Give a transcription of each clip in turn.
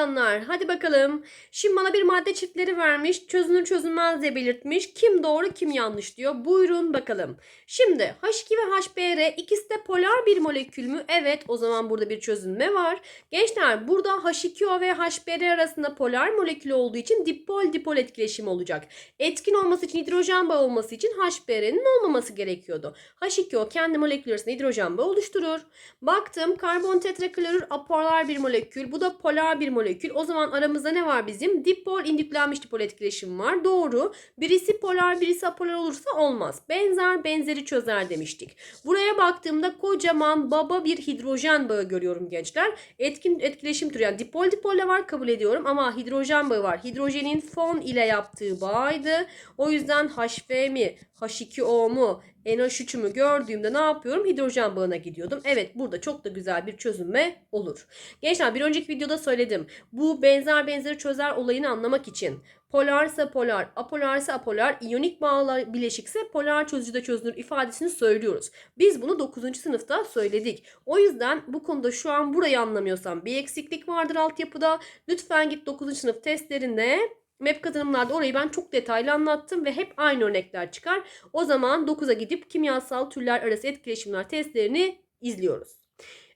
Canlar hadi bakalım. Şimdi bana bir madde çiftleri vermiş. Çözünür çözünmez diye belirtmiş. Kim doğru kim yanlış diyor. Buyurun bakalım. Şimdi H2 ve HBr ikisi de polar bir molekül mü? Evet o zaman burada bir çözünme var. Gençler burada H2O ve HBr arasında polar molekül olduğu için dipol dipol etkileşim olacak. Etkin olması için hidrojen bağı olması için HBr'nin olmaması gerekiyordu. H2O kendi molekül arasında hidrojen bağı oluşturur. Baktım karbon tetraklorür apolar bir molekül. Bu da polar bir molekül. O zaman aramızda ne var bizim? Dipol indüklenmiş dipol etkileşim var. Doğru. Birisi polar birisi apolar olursa olmaz. Benzer benzeri çözer demiştik. Buraya baktığımda kocaman baba bir hidrojen bağı görüyorum gençler. Etkin etkileşim türü yani dipol dipolle var kabul ediyorum ama hidrojen bağı var. Hidrojenin fon ile yaptığı bağıydı. O yüzden HV mi, H2O mu, NH3 mü gördüğümde ne yapıyorum? Hidrojen bağına gidiyordum. Evet burada çok da güzel bir çözünme olur. Gençler bir önceki videoda söyledim. Bu benzer benzeri çözer olayını anlamak için polarsa polar, apolarsa apolar, iyonik bağlar bileşikse polar çözücüde çözünür ifadesini söylüyoruz. Biz bunu 9. sınıfta söyledik. O yüzden bu konuda şu an burayı anlamıyorsam bir eksiklik vardır altyapıda. Lütfen git 9. sınıf testlerinde MEP kazanımlarda orayı ben çok detaylı anlattım ve hep aynı örnekler çıkar. O zaman 9'a gidip kimyasal türler arası etkileşimler testlerini izliyoruz.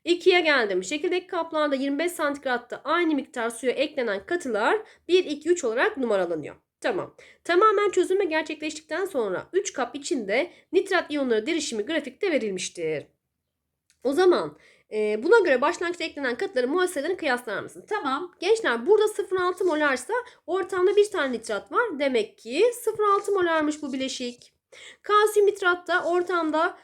2'ye geldim. Şekildeki kaplarda 25 santigratta aynı miktar suya eklenen katılar 1, 2, 3 olarak numaralanıyor. Tamam. Tamamen çözülme gerçekleştikten sonra 3 kap içinde nitrat iyonları derişimi grafikte verilmiştir. O zaman e, buna göre başlangıçta eklenen katıların mol sayılarını kıyaslar mısın? Tamam. Gençler burada 0,6 molarsa ortamda bir tane nitrat var. Demek ki 0,6 molarmış bu bileşik. Kalsiyum nitratta ortamda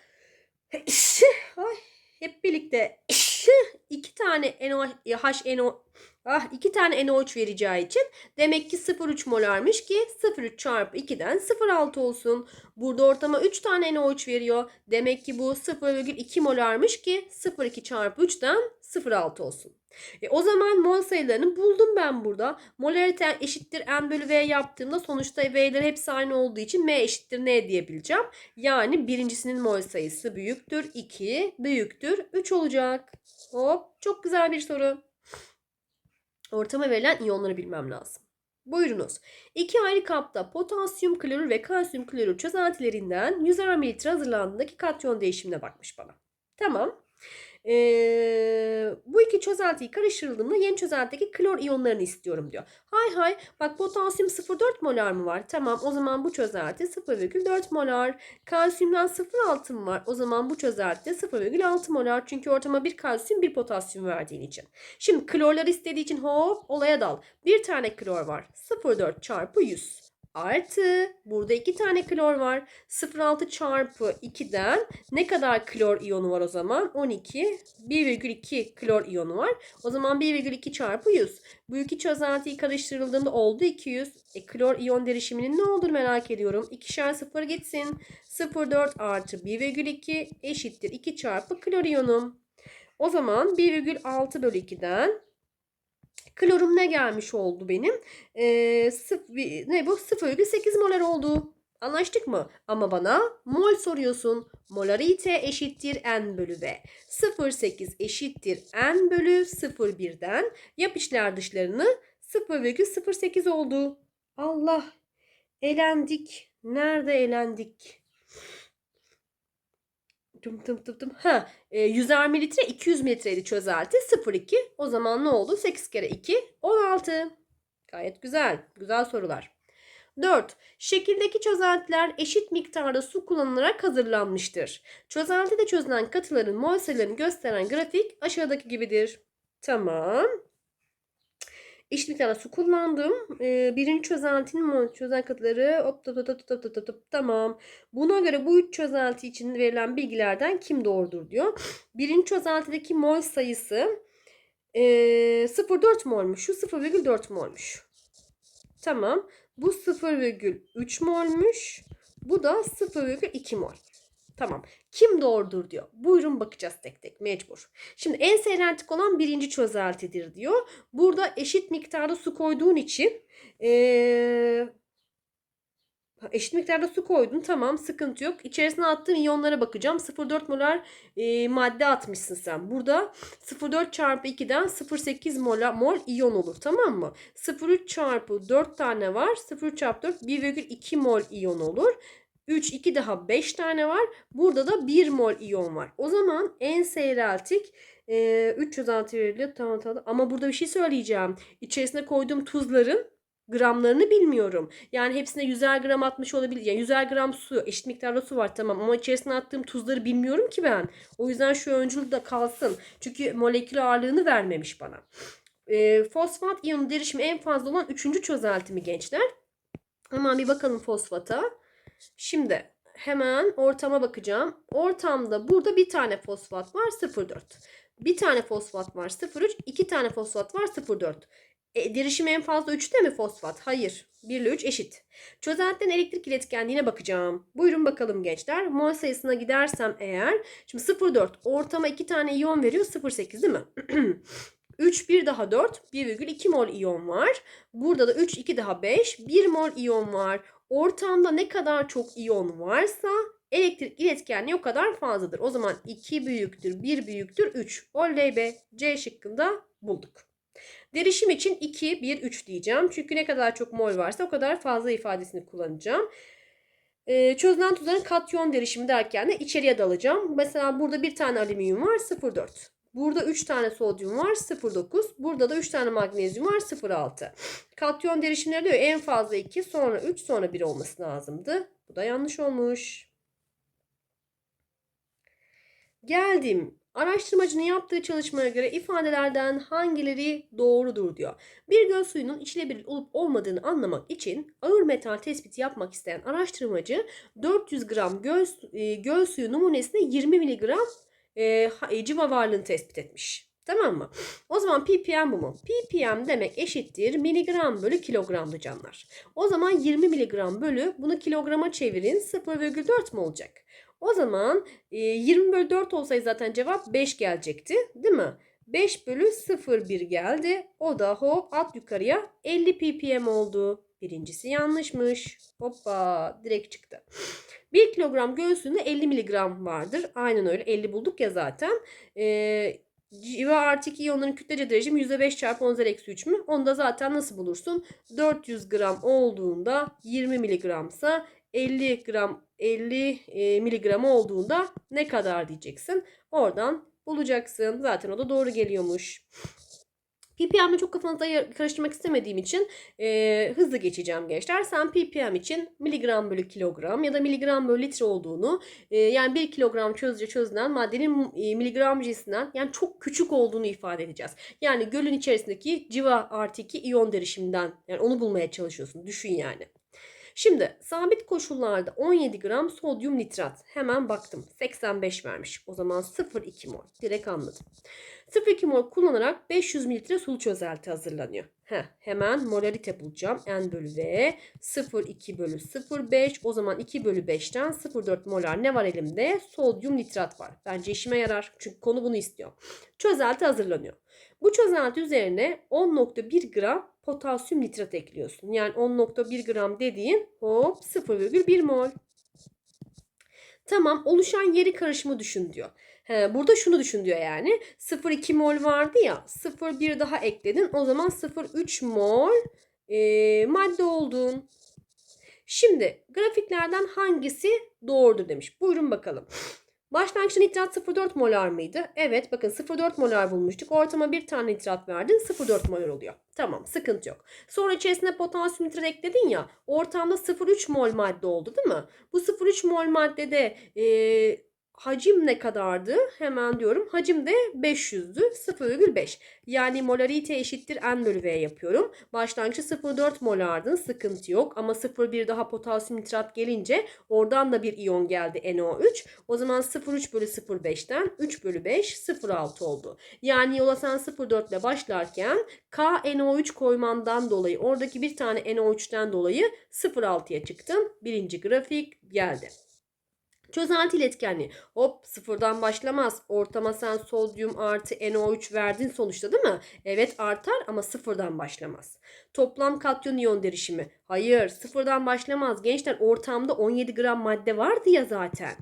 Ay, hep birlikte iki tane NO, HNO ah iki tane NO3 vereceği için demek ki 0,3 molarmış ki 0,3 çarpı 2'den 0,6 olsun. Burada ortama 3 tane NO3 veriyor. Demek ki bu 0,2 molarmış ki 0,2 çarpı 3'ten 0,6 olsun. E o zaman mol sayılarını buldum ben burada. Molarite eşittir n bölü v yaptığımda sonuçta v'ler hepsi aynı olduğu için m eşittir n diyebileceğim. Yani birincisinin mol sayısı büyüktür 2, büyüktür 3 olacak. Hop çok güzel bir soru. Ortama verilen iyonları bilmem lazım. Buyurunuz. İki ayrı kapta potasyum klorür ve kalsiyum klorür çözeltilerinden 100 mililitre hazırlandığındaki katyon değişimine bakmış bana. Tamam. Ee, bu iki çözeltiyi karıştırıldığında yeni çözeltideki klor iyonlarını istiyorum diyor. Hay hay bak potasyum 0,4 molar mı var? Tamam o zaman bu çözelti 0,4 molar. Kalsiyumdan 0,6 mı var? O zaman bu çözelti 0,6 molar. Çünkü ortama bir kalsiyum bir potasyum verdiğin için. Şimdi klorlar istediği için hop olaya dal. Bir tane klor var. 0,4 çarpı 100. Artı burada iki tane klor var. 0,6 çarpı 2'den ne kadar klor iyonu var o zaman? 12. 1,2 klor iyonu var. O zaman 1,2 çarpı 100. Bu iki çözeltiyi karıştırıldığında oldu 200. E, klor iyon derişiminin ne olur merak ediyorum. İkişer sıfır gitsin. 0,4 artı 1,2 eşittir 2 çarpı klor iyonum. O zaman 1,6 bölü 2'den klorum ne gelmiş oldu benim? Ee, sıf, ne bu? 0,8 molar oldu. Anlaştık mı? Ama bana mol soruyorsun. Molarite eşittir n bölü v. 0,8 eşittir n bölü 0,1'den yap içler dışlarını 0,08 oldu. Allah elendik. Nerede elendik? Tım tım tım tım. Ha, e, 100 mililitre 200 mililitreydi çözelti. 0,2. O zaman ne oldu? 8 kere 2 16. Gayet güzel. Güzel sorular. 4. Şekildeki çözeltiler eşit miktarda su kullanılarak hazırlanmıştır. Çözeltide çözülen katıların mol sayılarını gösteren grafik aşağıdaki gibidir. Tamam. Eşit miktarda su kullandım. Ee, birinci çözeltinin mol çözel katıları hop hop hop hop hop hop hop tamam. Buna göre bu üç çözelti için verilen bilgilerden kim doğrudur diyor. Birinci çözeltideki mol sayısı e, 0,4 molmuş. Şu 0,4 molmuş. Tamam. Bu 0,3 molmuş. Bu da 0,2 mol. Tamam. Kim doğrudur diyor. Buyurun bakacağız tek tek mecbur. Şimdi en seyreltik olan birinci çözeltidir diyor. Burada eşit miktarda su koyduğun için ee, Eşit miktarda su koydun. Tamam sıkıntı yok. İçerisine attığın iyonlara bakacağım. 0,4 molar e, madde atmışsın sen. Burada 0,4 çarpı 2'den 0,8 mola, mol iyon olur. Tamam mı? 0,3 çarpı 4 tane var. 0,3 çarpı 4 1,2 mol iyon olur. 3, 2 daha 5 tane var. Burada da 1 mol iyon var. O zaman en seyreltik e, 306 veriliyor. Tamam tamam. Ama burada bir şey söyleyeceğim. İçerisine koyduğum tuzların gramlarını bilmiyorum. Yani hepsine 100'er gram atmış olabilir. Yani 100'er gram su, eşit miktarda su var tamam ama içerisine attığım tuzları bilmiyorum ki ben. O yüzden şu öncül de kalsın. Çünkü molekül ağırlığını vermemiş bana. E, fosfat iyonu derişimi en fazla olan 3. çözelti mi gençler? Hemen bir bakalım fosfata. Şimdi hemen ortama bakacağım. Ortamda burada bir tane fosfat var 0,4. Bir tane fosfat var 0,3. iki tane fosfat var 0,4. E, derişim en fazla 3'te mi fosfat? Hayır. 1 ile 3 eşit. Çözeltiden elektrik iletkenliğine bakacağım. Buyurun bakalım gençler. Mol sayısına gidersem eğer. Şimdi 0,4 ortama 2 tane iyon veriyor. 0,8 değil mi? 3 1 daha 4 1,2 mol iyon var. Burada da 3 2 daha 5 1 mol iyon var. Ortamda ne kadar çok iyon varsa elektrik iletkenliği o kadar fazladır. O zaman 2 büyüktür 1 büyüktür 3. Oley be C şıkkında bulduk. Derişim için 2, 1, 3 diyeceğim. Çünkü ne kadar çok mol varsa o kadar fazla ifadesini kullanacağım. Ee, çözülen tuzların katyon derişimi derken de içeriye dalacağım. Mesela burada bir tane alüminyum var 0,4. Burada 3 tane sodyum var 0,9. Burada da 3 tane magnezyum var 0,6. Katyon derişimleri diyor en fazla 2 sonra 3 sonra 1 olması lazımdı. Bu da yanlış olmuş. Geldim. Araştırmacının yaptığı çalışmaya göre ifadelerden hangileri doğrudur diyor. Bir göl suyunun içilebilir olup olmadığını anlamak için ağır metal tespiti yapmak isteyen araştırmacı 400 gram göl, e, göl suyu numunesine 20 miligram e, civa varlığını tespit etmiş. Tamam mı? O zaman ppm bu mu? ppm demek eşittir miligram bölü kilogramdı canlar. O zaman 20 miligram bölü bunu kilograma çevirin 0,4 mu olacak? O zaman e, 20 bölü 4 olsaydı zaten cevap 5 gelecekti değil mi? 5 bölü 0,1 geldi. O da hop at yukarıya 50 ppm oldu. Birincisi yanlışmış. Hoppa direkt çıktı. 1 kilogram göğsünde 50 miligram vardır. Aynen öyle 50 bulduk ya zaten. Ee, civa artı 2 iyonların kütlece dereceğim %5 çarpı 10 eksi 3 mü? Onu da zaten nasıl bulursun? 400 gram olduğunda 20 miligramsa 50 gram 50 e, miligram olduğunda ne kadar diyeceksin. Oradan bulacaksın. Zaten o da doğru geliyormuş. Ppm'i çok kafanızda karıştırmak istemediğim için e, hızlı geçeceğim gençler. Sen ppm için miligram bölü kilogram ya da miligram bölü litre olduğunu e, yani 1 kilogram çözüce çözülen maddenin e, miligram cinsinden yani çok küçük olduğunu ifade edeceğiz. Yani gölün içerisindeki civa artı 2 iyon derişiminden yani onu bulmaya çalışıyorsun. Düşün yani. Şimdi sabit koşullarda 17 gram sodyum nitrat. Hemen baktım. 85 vermiş. O zaman 0,2 mol. Direkt anladım. 0,2 mol kullanarak 500 mililitre sulu çözelti hazırlanıyor. Heh, hemen molarite bulacağım. N bölü V 0,2 bölü 0,5. O zaman 2 bölü 5'ten 0,4 molar ne var elimde? Sodyum nitrat var. Bence işime yarar. Çünkü konu bunu istiyor. Çözelti hazırlanıyor. Bu çözelti üzerine 10.1 gram potasyum nitrat ekliyorsun. Yani 10.1 gram dediğin hop 0,1 mol. Tamam oluşan yeri karışımı düşün diyor. He, burada şunu düşün diyor yani. 0,2 mol vardı ya 0,1 daha ekledin. O zaman 0,3 mol e, madde oldun. Şimdi grafiklerden hangisi doğrudur demiş. Buyurun bakalım. Başlangıçta nitrat 0,4 molar mıydı? Evet bakın 0,4 molar bulmuştuk. Ortama bir tane nitrat verdin 0,4 molar oluyor. Tamam sıkıntı yok. Sonra içerisine potasyum nitrat ekledin ya ortamda 0,3 mol madde oldu değil mi? Bu 0,3 mol maddede ee, hacim ne kadardı? Hemen diyorum. Hacim de 500'dü. 0,5. Yani molarite eşittir N bölü V yapıyorum. Başlangıçta 0,4 molardın. Sıkıntı yok. Ama 0,1 daha potasyum nitrat gelince oradan da bir iyon geldi NO3. O zaman 0,3 bölü 0,5'ten 3 bölü 5 0,6 oldu. Yani yola sen 0,4 ile başlarken K NO3 koymandan dolayı oradaki bir tane NO3'ten dolayı 0,6'ya çıktın. Birinci grafik geldi. Çözelti iletkenliği. Hop sıfırdan başlamaz. Ortama sen sodyum artı NO3 verdin sonuçta değil mi? Evet artar ama sıfırdan başlamaz. Toplam katyon iyon derişimi. Hayır sıfırdan başlamaz. Gençler ortamda 17 gram madde vardı ya zaten.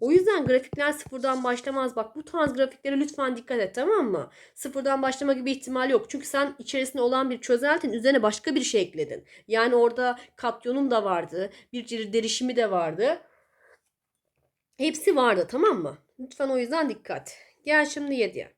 O yüzden grafikler sıfırdan başlamaz. Bak bu tarz grafiklere lütfen dikkat et tamam mı? Sıfırdan başlama gibi ihtimal yok. Çünkü sen içerisinde olan bir çözeltin üzerine başka bir şey ekledin. Yani orada katyonun da vardı. Bir derişimi de vardı. Hepsi vardı tamam mı? Lütfen o yüzden dikkat. Gel şimdi 7'ye.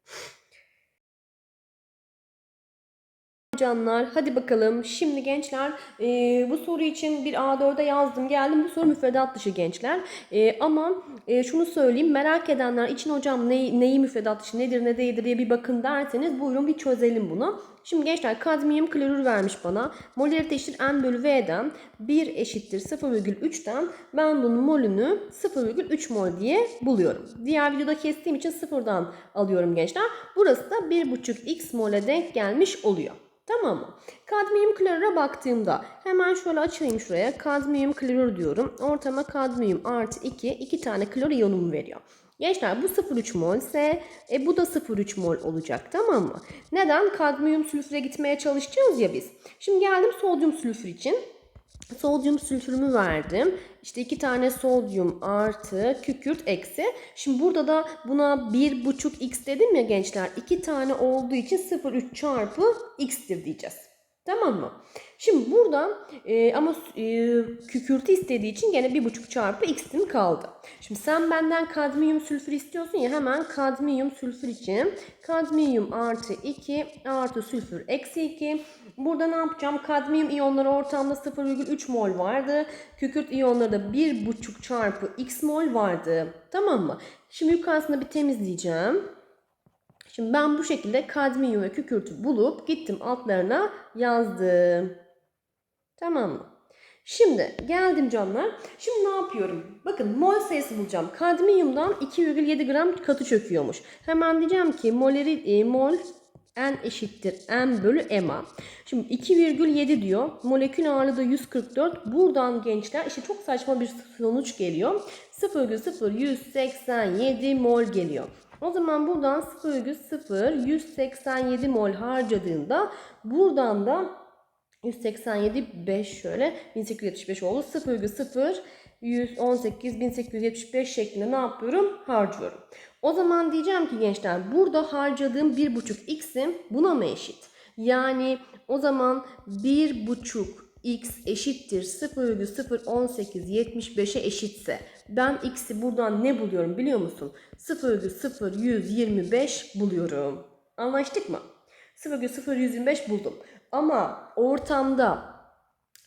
Canlar hadi bakalım. Şimdi gençler e, bu soru için bir A4'e yazdım geldim. Bu soru müfredat dışı gençler. E, ama e, şunu söyleyeyim merak edenler için hocam ne, neyi müfredat dışı nedir ne değildir diye bir bakın derseniz buyurun bir çözelim bunu. Şimdi gençler kadmiyum klorür vermiş bana. Molarite eşittir N bölü V'den 1 eşittir 0,3'ten ben bunun molünü 0,3 mol diye buluyorum. Diğer videoda kestiğim için sıfırdan alıyorum gençler. Burası da 1,5 x mole denk gelmiş oluyor. Tamam mı? Kadmiyum klorüre baktığımda hemen şöyle açayım şuraya. Kadmiyum klorür diyorum. Ortama kadmiyum artı 2. 2 tane klor iyonumu veriyor. Gençler bu 0,3 mol ise e, bu da 0,3 mol olacak tamam mı? Neden? Kadmiyum sülfüre gitmeye çalışacağız ya biz. Şimdi geldim sodyum sülfür için. Sodyum sülfürümü verdim. İşte iki tane sodyum artı kükürt eksi. Şimdi burada da buna 1,5 x dedim ya gençler. iki tane olduğu için 0,3 çarpı x'tir diyeceğiz. Tamam mı? Şimdi burada e, ama e, kükürtü istediği için gene 1,5 çarpı x'im kaldı. Şimdi sen benden kadmiyum sülfür istiyorsun ya hemen kadmiyum sülfür için kadmiyum artı 2 artı sülfür eksi 2. Burada ne yapacağım? Kadmiyum iyonları ortamda 0,3 mol vardı. Kükürt iyonları da 1,5 çarpı x mol vardı. Tamam mı? Şimdi yukarısını bir temizleyeceğim. Şimdi ben bu şekilde kadmiyum ve kükürtü bulup gittim altlarına yazdım. Tamam mı? Şimdi geldim canlar. Şimdi ne yapıyorum? Bakın mol sayısı bulacağım. Kadmiyumdan 2,7 gram katı çöküyormuş. Hemen diyeceğim ki moleri, e, mol n eşittir n bölü ma. Şimdi 2,7 diyor. Molekül ağırlığı da 144. Buradan gençler işte çok saçma bir sonuç geliyor. 0,0187 mol geliyor. O zaman buradan 0,0187 mol harcadığında buradan da 187 5 şöyle 1875 oldu. 0,0 118 1875 şeklinde ne yapıyorum? Harcıyorum. O zaman diyeceğim ki gençler burada harcadığım 1,5 x'im buna mı eşit? Yani o zaman 1,5 x eşittir 0,01875'e eşitse ben x'i buradan ne buluyorum biliyor musun? 0,0125 buluyorum. Anlaştık mı? 0,0125 buldum. Ama ortamda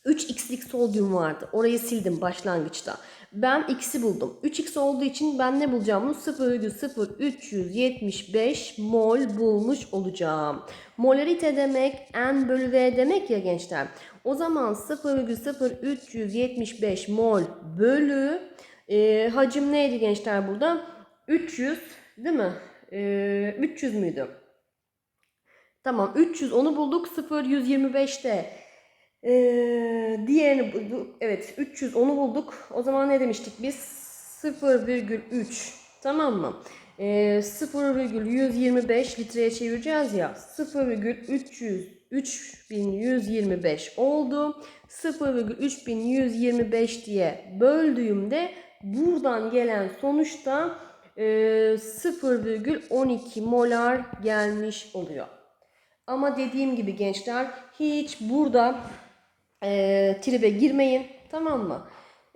3x'lik sodyum vardı. Orayı sildim başlangıçta. Ben x'i buldum. 3x olduğu için ben ne bulacağım? 0,0375 mol bulmuş olacağım. Molarite demek n bölü v demek ya gençler. O zaman 0,0375 mol bölü e, hacim neydi gençler burada? 300 değil mi? E, 300 müydü? Tamam 300 onu bulduk 0,125'te. Ee, diğerini bulduk. Evet 300 onu bulduk. O zaman ne demiştik biz? 0,3 tamam mı? Ee, 0,125 litreye çevireceğiz ya. 0,300 3125 oldu. 0,3125 diye böldüğümde buradan gelen sonuçta e, 0,12 molar gelmiş oluyor. Ama dediğim gibi gençler hiç burada e, tribe girmeyin. Tamam mı?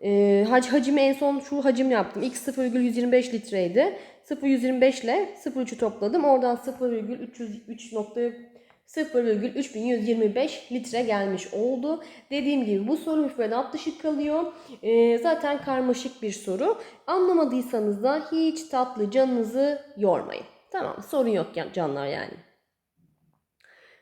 E, hac, hacimi en son şu hacim yaptım. İlk 0,125 litreydi. 0,125 ile 0,3'ü topladım. Oradan 0,303 0,3125 litre gelmiş oldu. Dediğim gibi bu soru müfredat dışı kalıyor. E, zaten karmaşık bir soru. Anlamadıysanız da hiç tatlı canınızı yormayın. Tamam sorun yok canlar yani.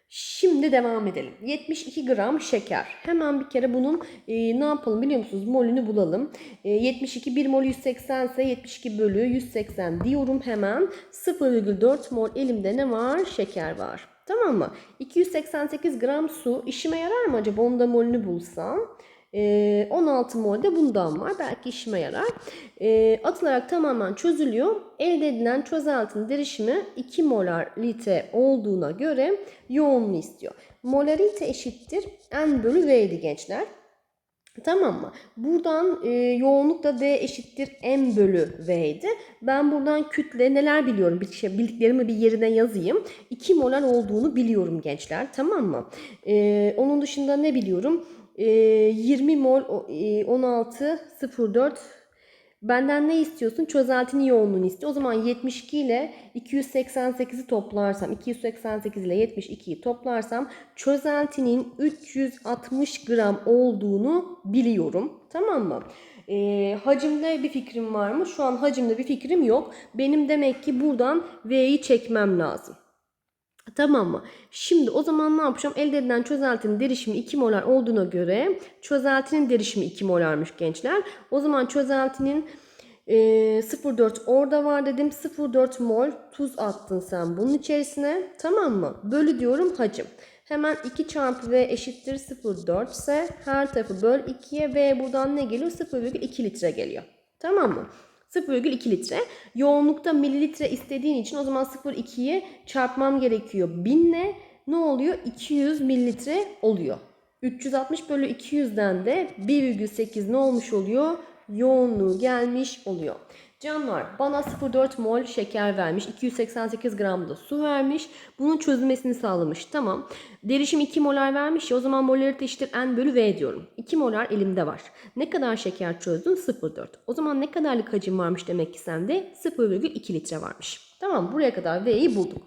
Şimdi devam edelim. 72 gram şeker. Hemen bir kere bunun e, ne yapalım biliyor musunuz? Molünü bulalım. E, 72 1 mol 180 ise 72 bölü 180 diyorum hemen. 0,4 mol elimde ne var? Şeker var. Tamam mı? 288 gram su işime yarar mı acaba? Onu da molünü bulsam. Ee, 16 mol de bundan var. Belki işime yarar. Ee, atılarak tamamen çözülüyor. Elde edilen çözeltinin derişimi 2 molar litre olduğuna göre yoğunluğu istiyor. Molarite eşittir N bölü V'ydi gençler. Tamam mı? Buradan e, yoğunluk da D eşittir M bölü V'ydi. Ben buradan kütle neler biliyorum? Bir şey, bildiklerimi bir yerine yazayım. 2 molar olduğunu biliyorum gençler. Tamam mı? E, onun dışında ne biliyorum? E, 20 mol e, 16 04 Benden ne istiyorsun? Çözeltinin yoğunluğunu istiyor. O zaman 72 ile 288'i toplarsam, 288 ile 72'yi toplarsam çözeltinin 360 gram olduğunu biliyorum. Tamam mı? Ee, hacimde bir fikrim var mı? Şu an hacimde bir fikrim yok. Benim demek ki buradan V'yi çekmem lazım. Tamam mı? Şimdi o zaman ne yapacağım? Elde edilen çözeltinin derişimi 2 molar olduğuna göre çözeltinin derişimi 2 molarmış gençler. O zaman çözeltinin e, 0,4 orada var dedim. 0,4 mol tuz attın sen bunun içerisine. Tamam mı? Bölü diyorum hacim. Hemen 2 çarpı V eşittir 0,4 ise her tarafı böl 2'ye V buradan ne geliyor? 0,2 litre geliyor. Tamam mı? 0,2 litre. Yoğunlukta mililitre istediğin için o zaman 0,2'yi çarpmam gerekiyor. 1000 ile ne oluyor? 200 mililitre oluyor. 360 bölü 200'den de 1,8 ne olmuş oluyor? Yoğunluğu gelmiş oluyor. Canlar bana 0,4 mol şeker vermiş. 288 gram da su vermiş. Bunun çözülmesini sağlamış. Tamam. Derişim 2 molar vermiş ya o zaman molarite eşittir N bölü V diyorum. 2 molar elimde var. Ne kadar şeker çözdün? 0,4. O zaman ne kadarlık hacim varmış demek ki sende? 0,2 litre varmış. Tamam buraya kadar V'yi bulduk.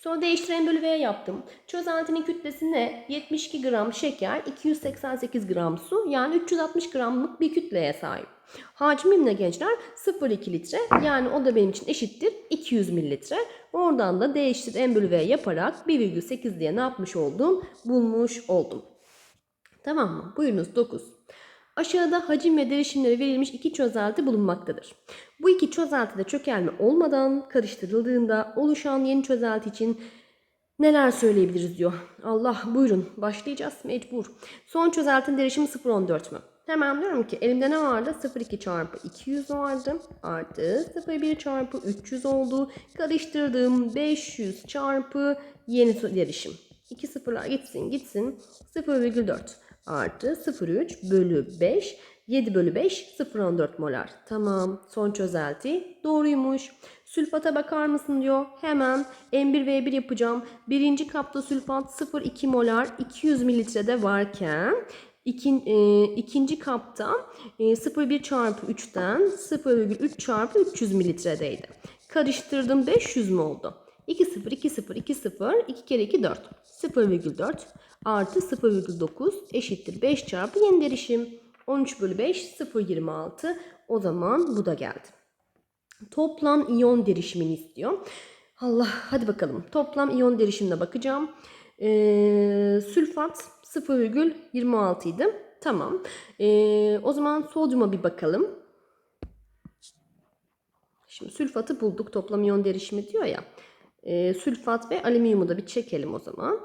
Sonra değiştiren bölü V yaptım. Çözeltinin kütlesi ne? 72 gram şeker, 288 gram su yani 360 gramlık bir kütleye sahip. Hacmim ne gençler? 0,2 litre. Yani o da benim için eşittir 200 mililitre. Oradan da D eşittir M bölü V yaparak 1,8 diye ne yapmış oldum? Bulmuş oldum. Tamam mı? Buyurunuz 9. Aşağıda hacim ve derişimleri verilmiş iki çözelti bulunmaktadır. Bu iki çözeltide çökelme olmadan karıştırıldığında oluşan yeni çözelti için neler söyleyebiliriz diyor. Allah buyurun başlayacağız mecbur. Son çözeltinin derişimi 0,14 mü? Hemen diyorum ki elimde ne vardı? 0,2 çarpı 200 vardı. Artı 0,1 çarpı 300 oldu. Karıştırdığım 500 çarpı yeni derişim. 2 sıfırlar gitsin gitsin. 0,4 artı 0,3 bölü 5. 7 bölü 5 0,14 molar. Tamam son çözelti doğruymuş. Sülfata bakar mısın diyor. Hemen M1V1 yapacağım. Birinci kapta sülfat 0,2 molar 200 mililitrede varken İkin, e, ikinci kapta e, 0,1 çarpı 3'ten 0,3 çarpı 300 mililitredeydi. Karıştırdım 500 mü oldu? 2 0 2 0 2 0 2 kere 2 4 0,4 artı 0,9 eşittir 5 çarpı yeni derişim 13 bölü 5 0,26 o zaman bu da geldi. Toplam iyon derişimini istiyor. Allah hadi bakalım toplam iyon derişimine bakacağım. Ee, sülfat 0,26 idi. Tamam. Ee, o zaman sodyuma bir bakalım. Şimdi sülfatı bulduk. Toplam iyon derişimi diyor ya. Ee, sülfat ve alüminyumu da bir çekelim o zaman.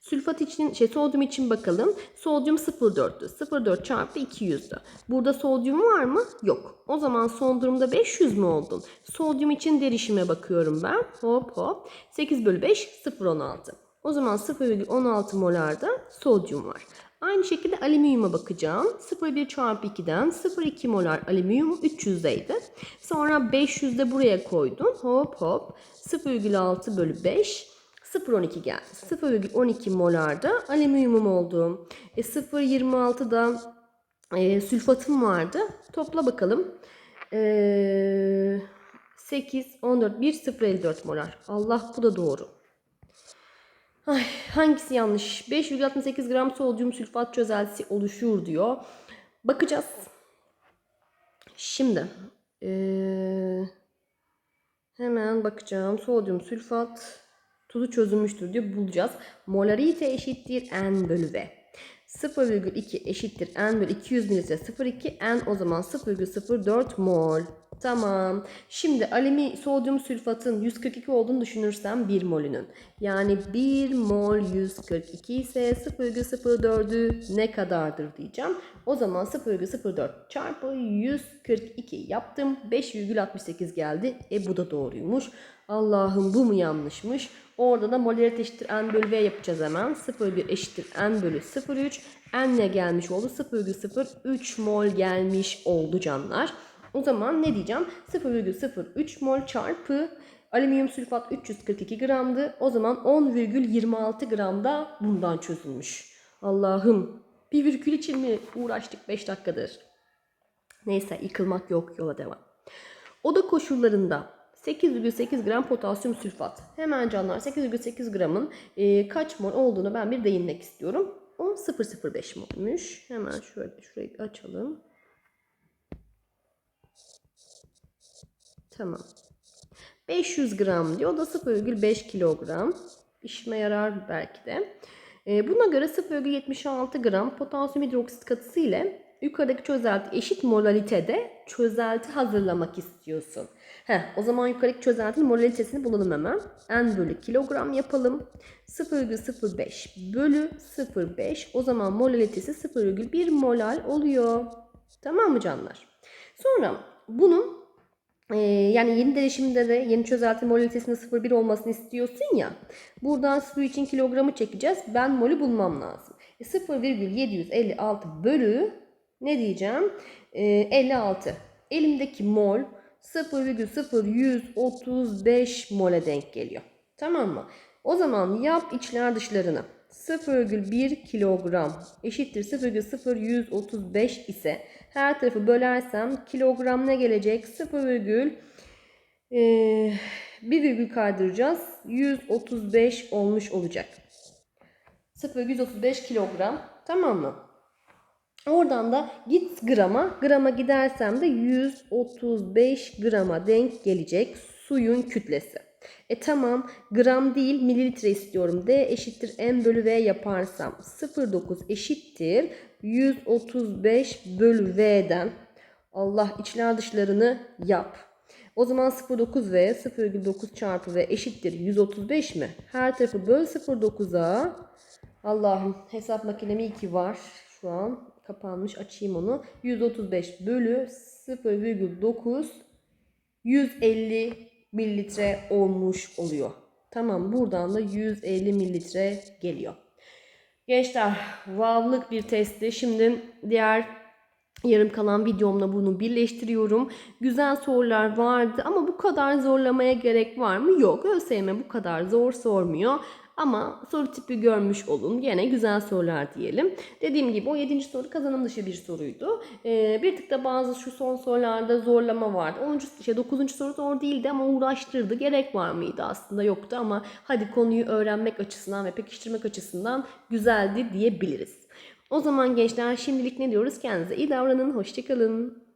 Sülfat için, şey sodyum için bakalım. Sodyum 0,4'tü. 0,4 çarpı 200'dü. Burada sodyum var mı? Yok. O zaman son durumda 500 mü oldun? Sodyum için derişime bakıyorum ben. Hop hop. 8 bölü 5 0,16. O zaman 0,16 molarda sodyum var. Aynı şekilde alüminyuma bakacağım. 0,1 çarpı 2'den 0,2 molar alüminyum 300'deydi. Sonra 500 de buraya koydum. Hop hop. 0,6 bölü 5 0,12 geldi. 0,12 molarda alüminyumum oldu. E, 0,26'da e, sülfatım vardı. Topla bakalım. E, 8, 14, 1, 0,54 molar. Allah bu da doğru. Ay, hangisi yanlış? 5,68 gram sodyum sülfat çözeltisi oluşur diyor. Bakacağız. Şimdi eee, hemen bakacağım. Sodyum sülfat tuzu çözülmüştür diyor. Bulacağız. Molarite eşittir N bölü V. 0,2 eşittir n bölü 200 mililitre 0,2 n o zaman 0,04 mol. Tamam. Şimdi alüminyum sodyum sülfatın 142 olduğunu düşünürsem 1 molünün. Yani 1 mol 142 ise 0,04'ü ne kadardır diyeceğim. O zaman 0,04 çarpı 142 yaptım. 5,68 geldi. E bu da doğruymuş. Allah'ım bu mu yanlışmış? Orada da molarite eşittir n bölü v yapacağız hemen. 0,1 eşittir n bölü 0,3. n ne gelmiş oldu? 0,03 mol gelmiş oldu canlar. O zaman ne diyeceğim? 0,03 mol çarpı alüminyum sülfat 342 gramdı. O zaman 10,26 gram da bundan çözülmüş. Allah'ım bir virgül için mi uğraştık 5 dakikadır? Neyse yıkılmak yok yola devam. Oda koşullarında 8,8 gram potasyum sülfat. Hemen canlar 8,8 gramın e, kaç mol olduğunu ben bir değinmek istiyorum. O 0,05 molmuş. Hemen şöyle şurayı açalım. Tamam. 500 gram diyor. O da 0,5 kilogram. İşime yarar belki de. E, buna göre 0,76 gram potasyum hidroksit katısı ile yukarıdaki çözelti eşit molalitede çözelti hazırlamak istiyorsun. Heh, o zaman yukarıdaki çözeltinin molalitesini bulalım hemen. N bölü kilogram yapalım. 0,05 bölü 0,5 o zaman molalitesi 0,1 molal oluyor. Tamam mı canlar? Sonra bunun ee, yani yeni derişimde de yeni çözelti molalitesinde 0,1 olmasını istiyorsun ya. Buradan su için kilogramı çekeceğiz. Ben molü bulmam lazım. E, 0,756 bölü ne diyeceğim? Ee, 56. Elimdeki mol 0,0135 mole denk geliyor. Tamam mı? O zaman yap içler dışlarını. 0,1 kilogram eşittir 0,0135 ise her tarafı bölersem kilogram ne gelecek? 0, e, bir virgül kaydıracağız. 135 olmuş olacak. 0,135 kilogram. Tamam mı? Oradan da git grama. Grama gidersem de 135 grama denk gelecek suyun kütlesi. E tamam gram değil mililitre istiyorum. D eşittir M bölü V yaparsam 0,9 eşittir 135 bölü V'den Allah içler dışlarını yap. O zaman 0,9 V 0,9 çarpı V eşittir 135 mi? Her tarafı böl 0,9'a. Allah'ım hesap makinemi 2 var şu an. Kapanmış açayım onu. 135 bölü 0,9 150 mililitre olmuş oluyor. Tamam buradan da 150 mililitre geliyor. Gençler vavlık bir testti. Şimdi diğer yarım kalan videomla bunu birleştiriyorum. Güzel sorular vardı ama bu kadar zorlamaya gerek var mı? Yok. ÖSYM bu kadar zor sormuyor. Ama soru tipi görmüş olun. Yine güzel sorular diyelim. Dediğim gibi o 7. soru kazanım dışı bir soruydu. Ee, bir tık da bazı şu son sorularda zorlama vardı. 10. Şey, 9. soru zor değildi ama uğraştırdı. Gerek var mıydı aslında yoktu ama hadi konuyu öğrenmek açısından ve pekiştirmek açısından güzeldi diyebiliriz. O zaman gençler şimdilik ne diyoruz? Kendinize iyi davranın. Hoşçakalın.